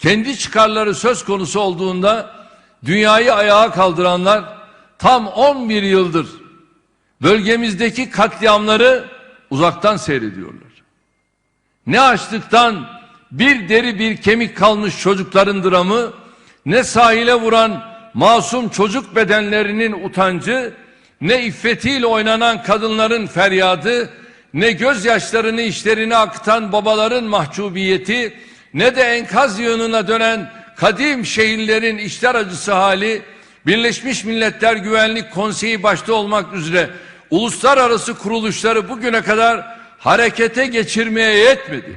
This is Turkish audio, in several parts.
kendi çıkarları söz konusu olduğunda dünyayı ayağa kaldıranlar tam 11 yıldır bölgemizdeki katliamları uzaktan seyrediyorlar. Ne açlıktan bir deri bir kemik kalmış çocukların dramı, ne sahile vuran masum çocuk bedenlerinin utancı, ne iffetiyle oynanan kadınların feryadı, ne gözyaşlarını işlerine akıtan babaların mahcubiyeti, ne de enkaz yığınına dönen kadim şehirlerin işler acısı hali, Birleşmiş Milletler Güvenlik Konseyi başta olmak üzere uluslararası kuruluşları bugüne kadar harekete geçirmeye yetmedi.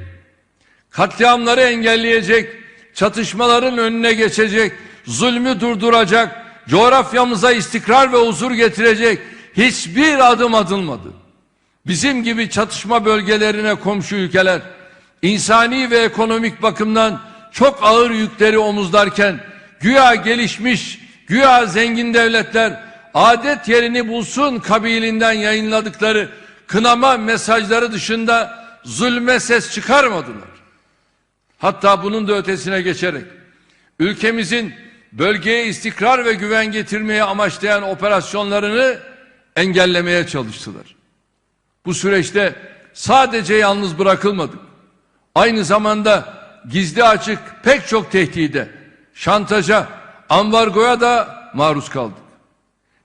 Katliamları engelleyecek, çatışmaların önüne geçecek, zulmü durduracak, coğrafyamıza istikrar ve huzur getirecek hiçbir adım atılmadı. Bizim gibi çatışma bölgelerine komşu ülkeler insani ve ekonomik bakımdan çok ağır yükleri omuzlarken güya gelişmiş, güya zengin devletler adet yerini bulsun kabilinden yayınladıkları kınama mesajları dışında zulme ses çıkarmadılar. Hatta bunun da ötesine geçerek ülkemizin bölgeye istikrar ve güven getirmeye amaçlayan operasyonlarını engellemeye çalıştılar. Bu süreçte sadece yalnız bırakılmadık. Aynı zamanda gizli açık pek çok tehdide, şantaja, ambargoya da maruz kaldık.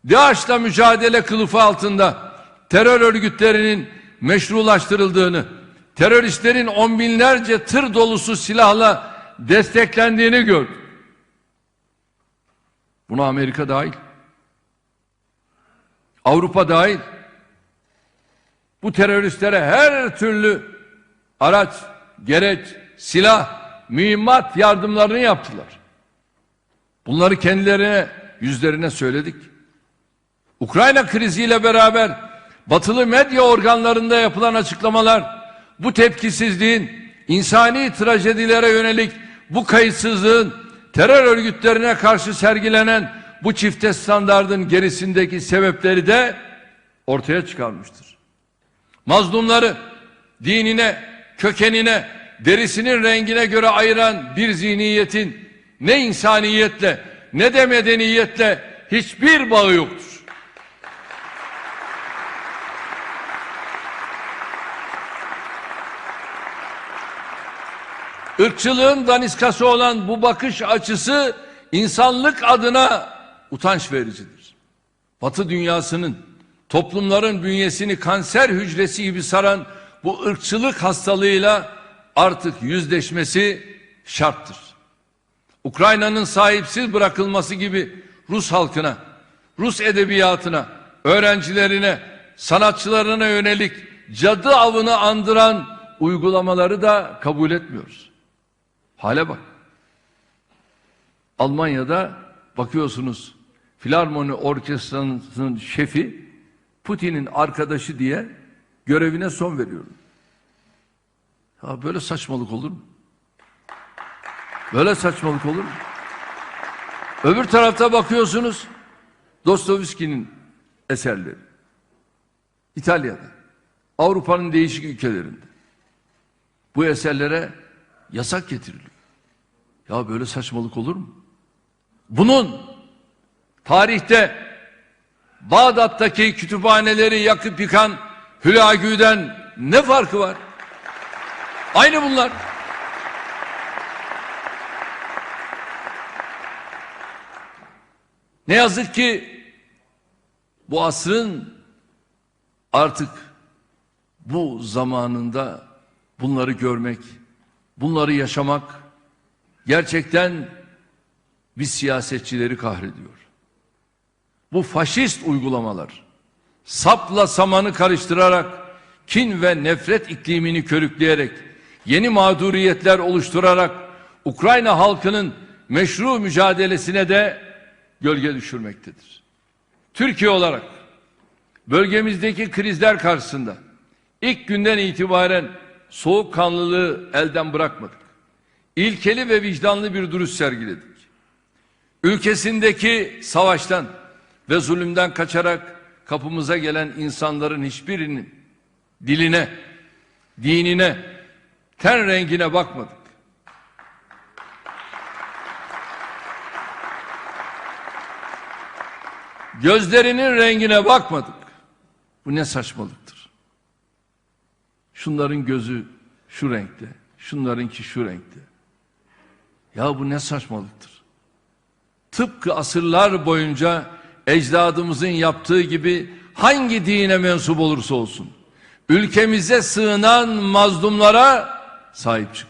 DAEŞ'la mücadele kılıfı altında terör örgütlerinin meşrulaştırıldığını, teröristlerin on binlerce tır dolusu silahla desteklendiğini gördük. Buna Amerika dahil. Avrupa dahil. Bu teröristlere her türlü araç, gereç, silah, mühimmat yardımlarını yaptılar. Bunları kendilerine, yüzlerine söyledik. Ukrayna kriziyle beraber batılı medya organlarında yapılan açıklamalar bu tepkisizliğin insani trajedilere yönelik bu kayıtsızlığın terör örgütlerine karşı sergilenen bu çifte standardın gerisindeki sebepleri de ortaya çıkarmıştır. Mazlumları dinine, kökenine, derisinin rengine göre ayıran bir zihniyetin ne insaniyetle ne de medeniyetle hiçbir bağı yoktur. Irkçılığın daniskası olan bu bakış açısı insanlık adına utanç vericidir. Batı dünyasının toplumların bünyesini kanser hücresi gibi saran bu ırkçılık hastalığıyla artık yüzleşmesi şarttır. Ukrayna'nın sahipsiz bırakılması gibi Rus halkına, Rus edebiyatına, öğrencilerine, sanatçılarına yönelik cadı avını andıran uygulamaları da kabul etmiyoruz. Hale bak. Almanya'da bakıyorsunuz Filarmoni Orkestrası'nın şefi Putin'in arkadaşı diye görevine son veriyor. Ya böyle saçmalık olur mu? Böyle saçmalık olur mu? Öbür tarafta bakıyorsunuz Dostoyevski'nin eserleri. İtalya'da, Avrupa'nın değişik ülkelerinde. Bu eserlere yasak getiriliyor. Ya böyle saçmalık olur mu? Bunun tarihte Bağdat'taki kütüphaneleri yakıp yıkan Hülagü'den ne farkı var? Aynı bunlar. Ne yazık ki bu asrın artık bu zamanında bunları görmek, bunları yaşamak gerçekten biz siyasetçileri kahrediyor. Bu faşist uygulamalar sapla samanı karıştırarak kin ve nefret iklimini körükleyerek yeni mağduriyetler oluşturarak Ukrayna halkının meşru mücadelesine de gölge düşürmektedir. Türkiye olarak bölgemizdeki krizler karşısında ilk günden itibaren soğukkanlılığı elden bırakmadık. İlkeli ve vicdanlı bir duruş sergiledik. Ülkesindeki savaştan ve zulümden kaçarak kapımıza gelen insanların hiçbirinin diline, dinine, ten rengine bakmadık. Gözlerinin rengine bakmadık. Bu ne saçmalıktır. Şunların gözü şu renkte, şunlarınki şu renkte. Ya bu ne saçmalıktır. Tıpkı asırlar boyunca ecdadımızın yaptığı gibi hangi dine mensup olursa olsun ülkemize sığınan mazlumlara sahip çık.